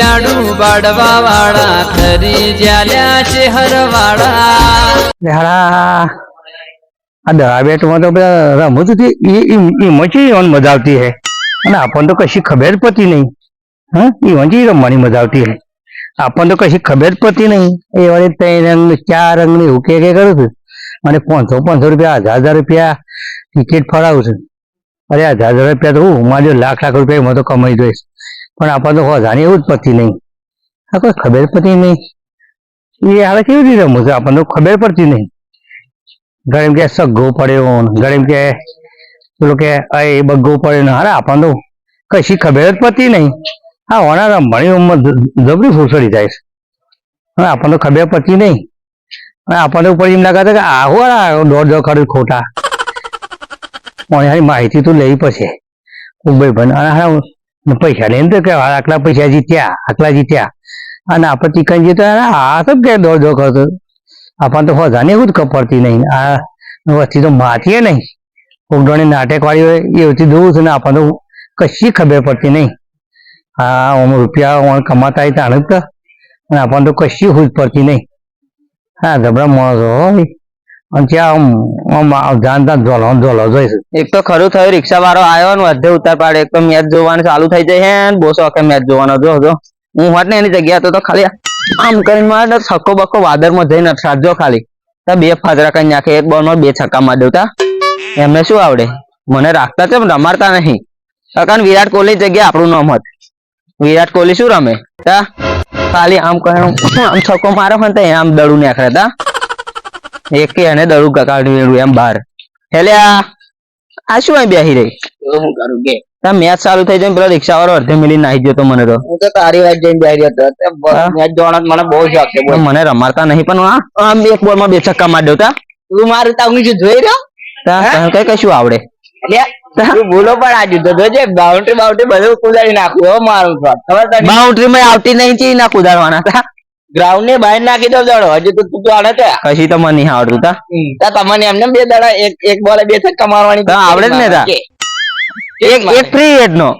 જાડું બાડવા વાળા, ખરી જ્યાલ્યા શહેર વાળા. આ દડા બેટમાં તો બધા રમતું હતી, એ મચી રમવાની મજા આવતી હે. અને આપણને તો કશી ખબર પડતી નહીં. હા? એ વંચી રમવાની મજા આવતી હે. આપણને તો કશી ખબર પડતી નહીં. એ વળી ત્રણ રંગ, ચાર રંગની હું કે કરું છું. અને પાંચસો પાંચસો રૂપિયા હજાર હજાર રૂપિયા ટિકિટ ફરાવું છું. અરે હજાર હજાર રૂપિયા તો હું, મારે લાખ લાખ રૂપિયા હું તો કમાઈ જોઈશ. પણ આપણને તો હજારની એવું જ પડતી નહીં. આ કોઈ ખબર પડતી નહીં. એ આવે કેવી રીતે રમું છે? આપણને ખબર પડતી નહીં. એમ કે સગો પડ્યો એમ કે પેલો કે આ એ બગ્ગો પડ્યો ને. અરે આપણને કશી ખબર જ પડતી નહીં. હા ઓના રમવાની ઉંમર જબરી ફૂસડી જાય છે. આપણને ખબર પડતી નહીં. અને આપણને ઉપર એમ લાગે કે આહો આ દોઢ દોઢ ખરું ખોટા. માહિતી તો લેવી પડશે. ભાઈ ભન અને પૈસા લઈને તો કે આટલા પૈસા જીત્યા, આટલા જીત્યા. અને આપણે ચિકન જીત્યા આ તો કે દોડ દોઢ કરતો. આપણને તો હોજાને એવું જ કપડતી નહીં. આ વસ્તી તો માથીએ નહીં. ઉગડોની નાટક વાળી હોય, એ વસ્તુ જોવું છે ને આપણને કશી ખબર પડતી નહીં. હા આમ રૂપિયા આમ કમાતા હોય તાણે તો. અને આપણને તો કશી હુજ પડતી નહીં. હા જબરા માણસો હોય અને આમ આમ જોઈશ. એક તો ખરું થયું રિક્ષા વાળો આવ્યો ને વધે ઉતાર પાડે, એક તો મેચ જોવાનું ચાલુ થઈ જાય હે ને બોસો વખત મેચ જોવાનો, જો જો. હું હોત ને એની જગ્યા તો ખાલી આમ કરીને મારે છક્કો બક્કો વાદરમાં જઈને સાજો ખાલી. બે ફાજરા કઈ નાખે, એક બોલ બે છક્કા માર દેવતા એમને શું આવડે? મને રાખતા છે રમાડતા નહીં. કારણ વિરાટ કોહલી જગ્યાએ આપણું નામ હોત. વિરાટ કોહલી શું રમે? ખાલી આમ કહે આમ છક્કો મારો પણ આમ દડું નાખે, તા. એક એને દડું કાઢ્યું એમ બહાર એટલે આ આ શું અહીં બેસી રહી? હું કરું કે તા મેચ ચાલુ થઈ જાય પેલા રિક્ષા વાળો અડધે મિલી નાહી ગયો તો મને તો. હું તો તારી વાત જઈને બેસી હતો મેચ જોવાનો મને બહુ શોખ છે મને રમાડતા નહીં પણ આમ એક બોલમાં બે છક્કા મારી દઉં તા. તું મારું તા હું જોઈ રહ્યો? તા કઈ કશું આવડે? ભૂલો પણ આજુ તો જોજે બાઉન્ડ્રી બાઉન્ડ્રી બધું કુદાડી નાખું એવો મારું. ખબર બાઉન્ડ્રી માં આવતી નહીં ચી ના કુદાડવાના તા? ગ્રાઉન્ડ ને બહાર નાખી દઉં દડો. હજુ તો તું આડે તે કશી તો મને નહીં આવડતું તા? તા તમને એમને બે દડા એક એક બોલે બે છક્કા કમાવાની હા, આવડે જ ને તા. એક એક ફ્રી હેડ નો.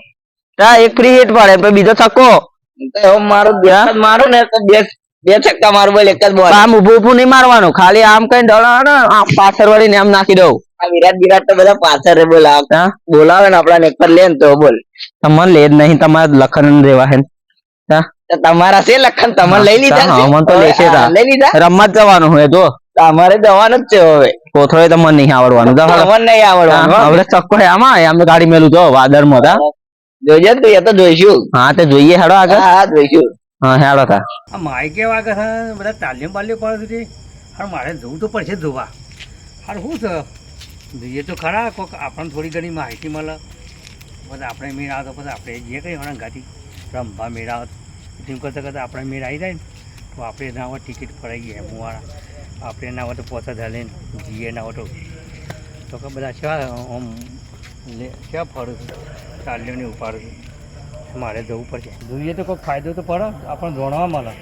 તા એક ફ્રી હેડ પાડે પછી બીજો છક્કો. તો મારો બે મારો ને તો બે બે છક્કા મારું બોલ એક જ બોલ. આમ ઉભું ઉભું નહીં મારવાનું. ખાલી આમ કઈ દોડાવો ને આમ પાછળ વળીને આમ નાખી દઉં. આ વિરાટ વિરાટ તો બધા પાછળ રે બોલાવ બોલાવે ને આપડા નેક પર લે ને તો બોલ. તમને લે જ નહીં તમારે લખન રેવા હે તા તો? તમારા છે લખન તમે લઈ લીધા હા, છે? મને તો લેશે લઈ લીધા? રમત જવાનું હોય તો. તમારે જવાનું જ છે હવે. કોથળે તમને નહીં આવડવાનું. તમને નહીં આવડવાનું હવે ચક્કો આમાં આમ ગાડી મેલું તો વાદળમાં હતા જોજે તું એ તો જોઈશું. હા તે જોઈએ હેડો આગળ. હા જોઈશું. હા હેડો તા. આ માઇકે વાગે છે? બધા તાલીમ બાલીમ પડે છે હા મારે જવું તો પડશે જોવા. હાર શું છે? જોઈએ તો ખરા કોઈક આપણને થોડી ઘણી માહિતી મળે. પછી આપણે મેળા તો પછી આપણે જે કંઈ હણા ગાતી રમવા મેળ તેમ કરતાં કરતાં આપણે મેળ આવી જાય ને, તો આપણે ના હોય ટિકિટ ફરાઈએ એમવાળા. આપણે ના હોય તો પોતા ધા લઈને જઈએ ના હોય તો તો કે બધા શા આમ લે ક્યાં ફરું છું તાલીઓને ઉપાડું છું. મારે જવું પડશે. જોઈએ તો કોઈ ફાયદો તો પડે, આપણને જાણવા મળે.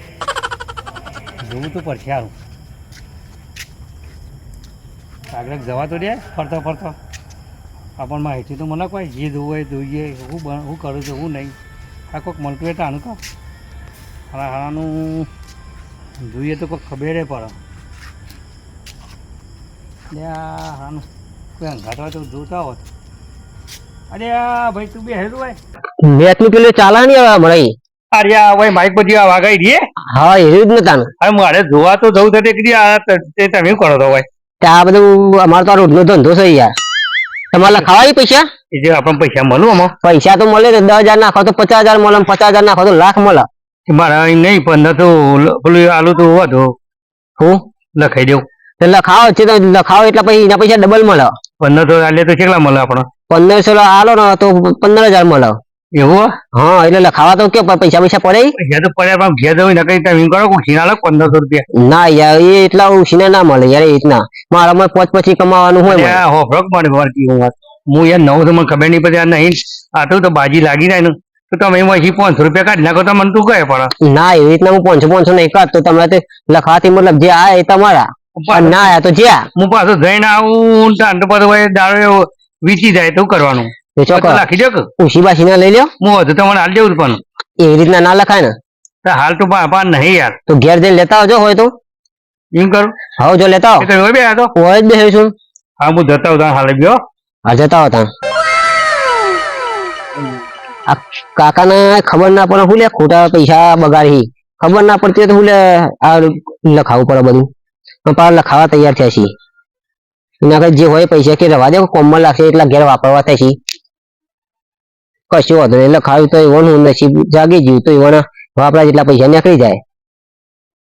જોવું તો પડશે સારું આગળ જવા તો દે, ફરતો ફરતો. આપણને માહિતી તો મને કોઈ, જે જોવું હોય જોઈએ. હું હું કરું છું, હું નહીં. આ કોઈક મળતું હોય તો આનું કહો. હારા હારાનું જોઈએ તો કોઈ ખબર પડે લે આ હારાનું કોઈ અંગાટવા તો જોતા હોત. અરે આ ભાઈ તું બે હેલું હોય. મેચનું પેલું ચાલાની હવે મળે અરે આ ભાઈ માઇક બધી આ વાગાઈ દે હા. એવું જ નતા હવે મારે જોવા તો જવું થતું કે આ તે તમે કરો તો ભાઈ? આ બધું અમારો તો રોજ નો ધંધો છે યાર. તમારે ખાવાય પૈસા? જે આપણને પૈસા મળું આમાં. પૈસા તો મળે દસ હજાર નાખો તો પચાસ હજાર મળે પચાસ હજાર નાખો તો લાખ મળે. મારા અહીં નહીં પંદર તો લ- પેલું આલુ તો હતો હું લખાઈ દઉં. તો લખાવો છે તો લખાવો એટલે પછી એના પૈસા ડબલ મળે. પંદર તો આલે તો કેટલા મળે આપણે? પંદરસો આલો ને તો પંદર હજાર મળે. એવું હા? એટલે લખાવા તો કે પૈસા પૈસા પડે? પૈસા તો પડે પણ ઘેર જવું ને તમે કરો ખુશી ના લે પંદરસો રૂપિયા. ના યાર એ એટલા ઉછીના ના મળે યાર એ રીતના. મારામાં પોચ પછી કમાવાનું હોય હોફરક પડે મારતી હું યાર નવું તો મને ખબર નહીં પડે આ નહીં આટલું તો બાજી લાગી જાય ને. તો તમે એમાંથી પાંચસો રૂપિયા કાઢી નાખો તો મને તું કહે પડે ના એવી રીતના હું પાંચસો પાંચસો નહીં કાઢતો તમને તમારે લખાતી મતલબ જે આ એ તમારા. ના આ તો જ્યાં હું પાછો જઈને આવું તાન પર દાડો વીતી જાય તો કરવાનું. તો લખી દો ઉશી બાસી ના લઈ લ્યો. હું હજુ તમારે હાલ દેવું જ પણ. એવી રીતના ના લખાય ને. તો હાલ તો પા નહીં યાર. તો ઘેર જઈને લેતા આવજો હોય તો. એમ કરું? હવે જો લેતા આવો. બે તો. હોય જ બે છું હા હું જતા આવતા હાલે ગયો. હા જતા આવો ત્યાં આ કાકાને ખબર ના પડે હું લે, ખોટા પૈસા બગાડી ખબર ના પડતી હોય તો હું લે, આ લખાવું પડે બધું. પાછા લખાવા તૈયાર થયા છીએ. એના આગળ જે હોય પૈસા કે રવા દે, કોમમાં લાગશે એટલા ઘેર વાપરવા થાય છે. કશું વાંધો નહીં લખાવ્યું તો એવાનું નસીબ જાગી ગયું તો એવાના વાપરા જેટલા પૈસા નીકળી જાય.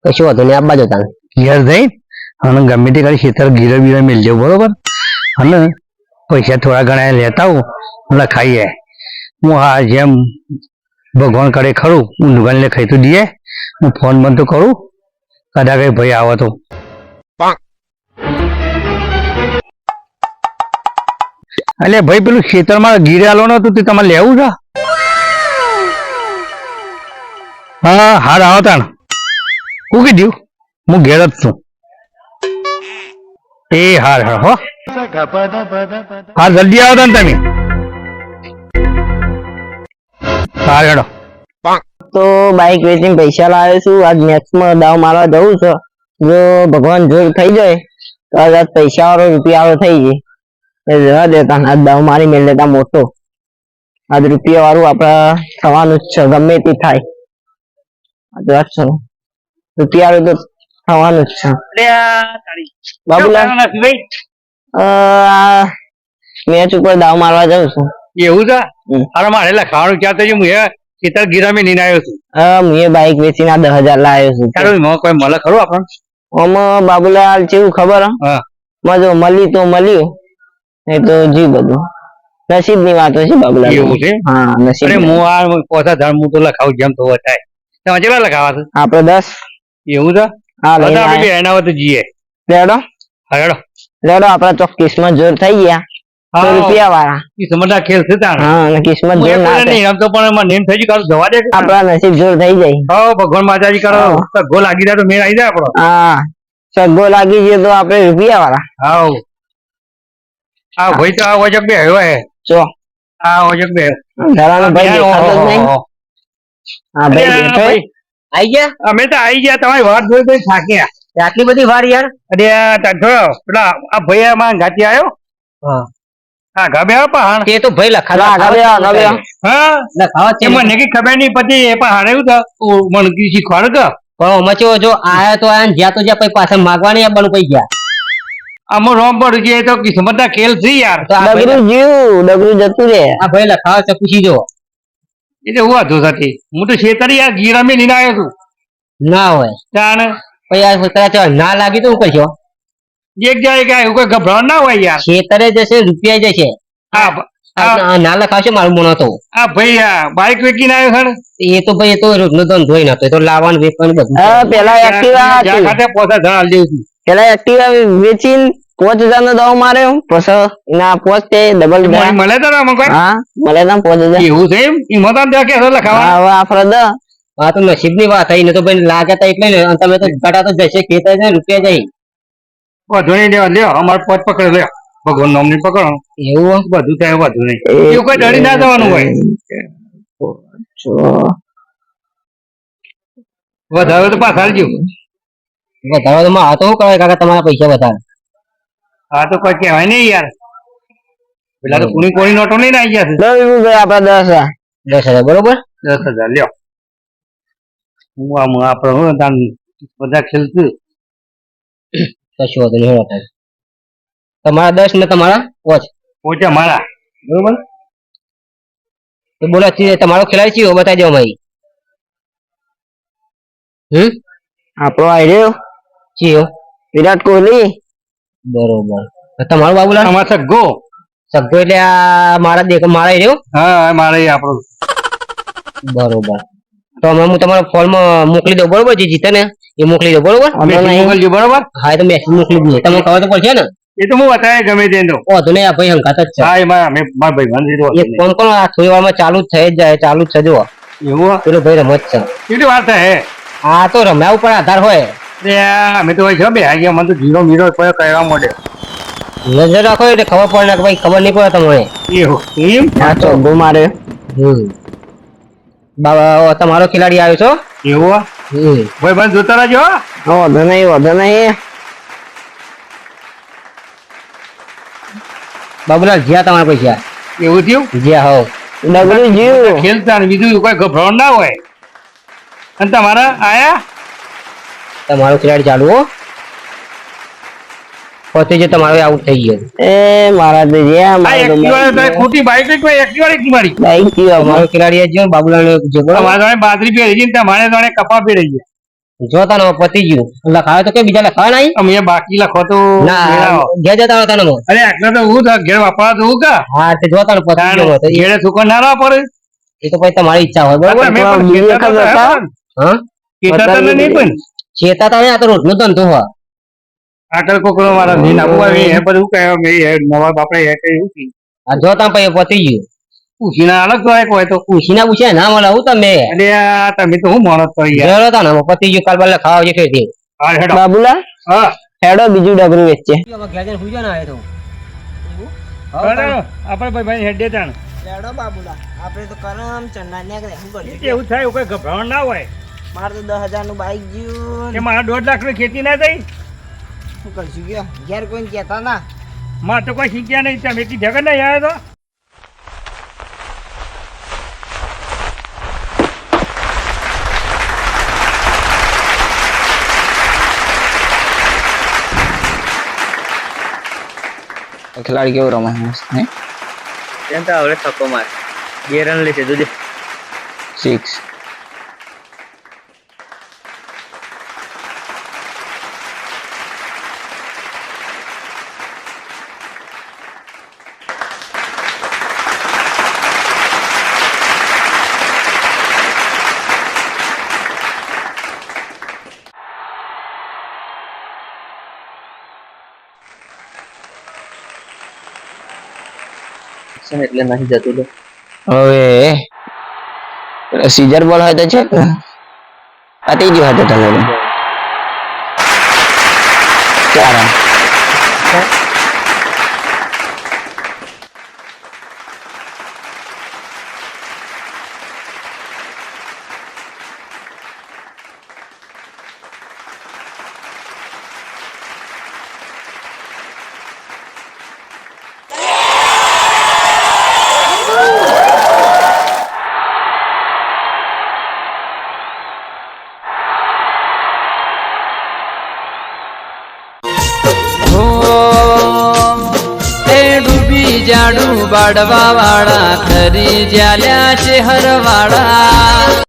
કશું વાંધો નહીં આપવા જતા ઘેર જઈ અને ગમે તે કરી ખેતર ગીરે બીરે મેળજો બરોબર? અને પૈસા થોડા ઘણા લેતા આવું, લખાઈએ. હું હા જેમ ભગવાન કરે ખરું હું દુકાનને ખાઈ તો દઈએ હું ફોન બંધ તો કરું કદાચ કઈ ભાઈ આવો તો. એટલે ભાઈ પેલું ખેતરમાં ગીરે આલો નતું તે તમારે લેવું છે? હા હાર આવો તાણ. હું કીધું હું ઘેર જ છું. એ હાર હાર હો. હા જલ્દી આવો તાન તમે. હેડો. તો બાઇક વેચીને પૈસા લાવ્યો છું. આજ મેચમાં દાવ મારવા જવું છે. જો ભગવાન જોર થઈ જાય તો આજ આજ પૈસા વાળો રૂપિયા વાળો થઈ જાય. એ જવા દેતા આજ દાવ મારી મેળ લેતા મોટો. આજ રૂપિયા વાળું આપણા થવાનું જ છે. ગમે તે થાય. આજ વાત છે. રૂપિયા વાળું તો થવાનું જ છે. બાબુલાલ? મેચ ઉપર દાવ મારવા જાઉં છું. એવું છે. અરે મારે લખાવાનું ક્યાં થયું? હું એ ખેતર ગીરામી નીને આવ્યો છું. હું મેં બાઇક વેચીને આ દસ હજાર લાવ્યો છું. એમાં કોઈ મળે ખરું આપણને? આમાં બાબુલાલ જેવું ખબર હે? હા. માં જો મળી તો મળ્યું એ તો જી બધું. નસીબની વાતો છે બાબુલાલ એવું છે? હા નસીબ અરે હું આ પોતા ધર્મ હું તો લખાવું જેમ તો થાય. તમે કેટલા લખાવા છે? આપડે દસ. એવું છે? હા લઈને આપણે એના હોય તો જઈએ. લેડો હેડો લેડો આપડા ચોક કિસ્મત જોર થઈ ગયા. રૂપિયા વાળા એ સમજદાર ખેલ છે તાણ. હા કિસ્મત જોર ના નહીં રમતો પણ એમાં નેમ થઈ ગયું જવા દે આપડા નસીબ જોર થઈ જાય. હા ભગવાન માતાજી કરો. હા. લાગી જાય તો મેળ આવી જાય આપણો. હા. સગો લાગી ગયો તો આપડે રૂપિયા વાળા હાવ આ ભાઈ તો આ વજક બે આવ્યો હે. આ બે. ભાઈ દેખાતો જ નહીં. હા ભાઈ બેઠો આઈ ગયા? અમે તો આવી ગયા તમારી વાત જોઈ થાક્યા. આટલી બધી વાર યાર? અરે પેલા આ ભાઈ આમાં ગાતી આવ્યો. હા. હા ગાબે આવ્યો પહાણ તે તો ભાઈ લખા ગબે ગબે હા? લખાવા એ મને કઈ ખબર નહીં પછી એ પહાણ આવ્યું તો. ઓ મને કઈ શીખવાડ કે પણ મચો જો આયા તો આયા જ્યાં તો જ્યાં પછી પાછા માગવાની આપવાનું પઈ ગયા. આમાં રોમ પડી ગયો એ તો કિસ્મતના ખેલ છે યાર. ડગરું જીવ ડગરું જતું રે આ ભાઈ લખાવા છે પૂછી જો એટલે હું વાંધો સાથી હું તો છેતરી યાર ગીરામી લીને આવ્યો છું. ના હોય. તાણ. પછી આ ના લાગી તો હું કરશો? એક જાય કે કોઈ ગભરાણ ના હોય યાર. ખેતરે જશે રૂપિયા જશે હા આ આ ના લખાવશે મારું મોનો તો. આ ભાઈ આ બાઈક વેચીને આવ્યો છે એ તો ભાઈ એ તો રોજનો ધંધો હોય નતો એ તો લાવવાનું વેચવાનું બધું. પેલા એક્ટિવા ખાતે પોસા ધણ છું પેલા એક્ટિવા વેચીને પાંચ હજાર નો દવા માર્યો પછી એના પાંચ તે ડબલ મળે તો ને હા મળે તા પાંચ હજાર. એવું છે એમ? એમાં તો આમ ત્યાં કેસો લખાવા? હા હવે આપણે દ આ તો નસીબની વાત થઈ ને તો ભાઈ લાગે તો એટલે તમે તો ઘટા તો જશે ખેતર ને રૂપિયા જઈ વધુ નહીં લેવા લ્યો અમારે પોત પકડે લ્યો. ભગવાન નામની પકડો. એવું? બધું થાય વધુ નહીં. એવું કોઈ ડરી ના જવાનું હોય. વધારે તો પાછા આલજો વધારે તો આ તો શું કહેવાય કાકા તમારા પૈસા વધારે. આ તો કોઈ કહેવાય નહીં યાર. પેલા તો કુણી કોણી નોટો નહીં આવી ગયા છે. આપડે દસ દસ હજાર બરોબર? દસ હજાર લ્યો. હું આમ આપણે હું બધા ખેલતું. કશું વાંધો નહીં તમારા દસ ને તમારા પાંચ. પોચા મારા. બરોબર? તો બોલો તમારો ખેલાડી છે બતાવી દો ભાઈ હમ? આપણો આવી રહ્યો. ચિયો વિરાટ કોહલી. બરોબર. તમારો બાબુલાલ અમાર સગ્ગો સગો એટલે આ મારા દેખ મારા રહ્યો? હા મારા આપણો. બરોબર. તો અમે હું તમારા ફોનમાં મોકલી દઉં બરોબર? જે જીતે ને એ મોકલી દઉં બરોબર? મોકલજો બરોબર? હા એ તો મેસેજ મોકલી દઈએ તમને ખબર તો પડશે ને? એ તો હું બતાવે ગમે તે તો. વાંધો નહીં આ ભાઈ હંકાત જ છે. હા એ મારા અમે મારા ભાઈ બંધ એક ફોન કોણ આ થોડી વારમાં ચાલુ જ થઈ જ જાય ચાલુ જ છે જુઓ. એવું પેલો ભાઈ રમત છે. કેટલી વાર હે? આ તો રમ્યા ઉપર આધાર હોય. અમે તો છે બે ગયા મને તો જીરો મીરો કોઈ કહેવા માટે. નજર રાખો એટલે ખબર પડે ને કે ભાઈ ખબર નહીં પડે તમને. એવું. એમ? આ ચોગ્ગો મારે. હમ. તમારો ખેલાડી આવ્યો છો? એવો? ભાઈ બંધ જોતા રહેજો હો. વધુ નહીં વધુ નહીં. બાબુલાલ જ્યાં તમારા પૈસા? એવું થયું? જ્યાં હો ડબલું જીવ ખેલતા બીજું કોઈ ગભરાવ ના હોય. અને તમારા આયા? તમારો ખેલાડી ચાલુ હો. પોતે જે તમારો આઉટ થઈ ગયો. એ મારા તો જે ખોટી બાઈક જ એક્ટિવા નહીં મારી બાઈક જીવ મારો ખેલાડી જો બાબુલાલ જે બોલો. તમારે બાદરી પહેરી છે ને તમારે જોડે કપા પહેરી છે. જોતા નો પતી ગયું. લખાવે તો કે બીજા લખાવે નહીં? અમે બાકી લખો તો. ના ઘેર જતા હતા ને અરે એકલા તો હું ઘેર વાપરા તો હું કા? હા તે જોતા ને પતી ગયો તો એડે ઘેરે સુકો ના રહેવા પડે એ તો પછી તમારી ઈચ્છા હોય બરોબર? અમે પણ કેતા તો હતા. હા? કેતા તો નહીં પણ. કેતા તમે આ તો રોજનો ધંધો હોય. આગળ કોકરો મારા જીન આબુ આવી એ બધું કહે મે એ નવા બાપડે એ કઈ હું કી આ જોતા પઈ પતી ગયું. પૂછીને અલગ તો એક હોય તો? પૂછીને પૂછે ના મળે હું તમે. અરે આ તમે તો હું માણસ તો યાર જરો ને પતી ગયું કાલ બલે ખાવા જે હા હેડો. બાબુલા? હા. હેડો બીજું ડબરું વેચે બરાબર. આપણે ભાઈ ભાઈ હેડે તાણ. લેડો બાબુલા. આપણે તો કરમ ચંદા ને શું કરશું એવું થાય એવું કોઈ ગભરાણ ના હોય. મારે તો દસ હજારનું બાઈક ગયું. કે મારા દોઢ લાખની ખેતી ના થઈ શું કરશું ગયો ઘેર કોઈ કહેતા ના. મારે તો કોઈ શીખ્યા નહીં. તમે કી જગત નહીં આવ્યો તો. ખેલાડી કેવું રમે? હે એમ તો હવે થપ્પો માર. બે રન લેશે જોજે સિક્સ એટલે નહીં જતું તો. હવે સીઝર બોલ હોય તો છે? પતી ગયો હતો તમે ચાર પડવા વાળા ધરી જ્યાલ્યા છે હરવાળા.